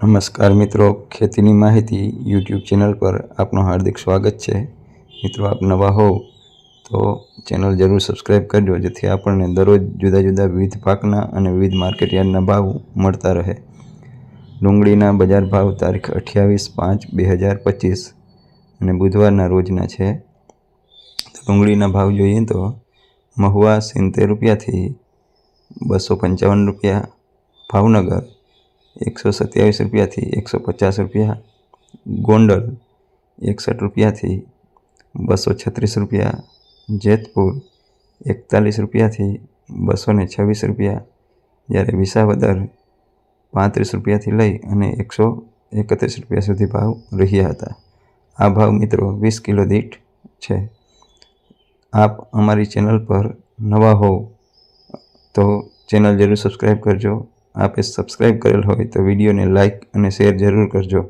નમસ્કાર મિત્રો, ખેતીની માહિતી યુટ્યુબ ચેનલ પર આપનું હાર્દિક સ્વાગત છે. મિત્રો, આપ નવા હોવ તો ચેનલ જરૂર સબસ્ક્રાઈબ કરજો, જેથી આપણને દરરોજ જુદા જુદા વિવિધ પાકના અને વિવિધ માર્કેટ યાર્ડના ભાવ મળતા રહે. ડુંગળીના બજાર ભાવ તારીખ અઠ્યાવીસ પાંચ બે હજાર પચીસ અને બુધવારના રોજના છે. ડુંગળીના ભાવ જોઈએ તો મહુવા સિત્તેર રૂપિયાથી બસો પંચાવન રૂપિયા, ભાવનગર એકસો સત્યાવીસ રૂપિયાથી એકસો પચાસ રૂપિયા, ગોંડલ એકસઠ રૂપિયાથી બસો છત્રીસ રૂપિયા, જેતપુર એકતાલીસ રૂપિયાથી બસો ને છવ્વીસ રૂપિયા, જ્યારે વિસાવદર પાંત્રીસ રૂપિયાથી લઈ અને એકસો એકત્રીસ રૂપિયા સુધી ભાવ રહ્યા હતા. આ ભાવ મિત્રો વીસ કિલો દીઠ છે. આપ અમારી ચેનલ પર નવા હોવ તો ચેનલ જરૂર સબસ્ક્રાઈબ કરજો. આપે સબસ્ક્રાઈબ કરેલ હોય તો વિડીયોને લાઇક અને શેર જરૂર કરજો.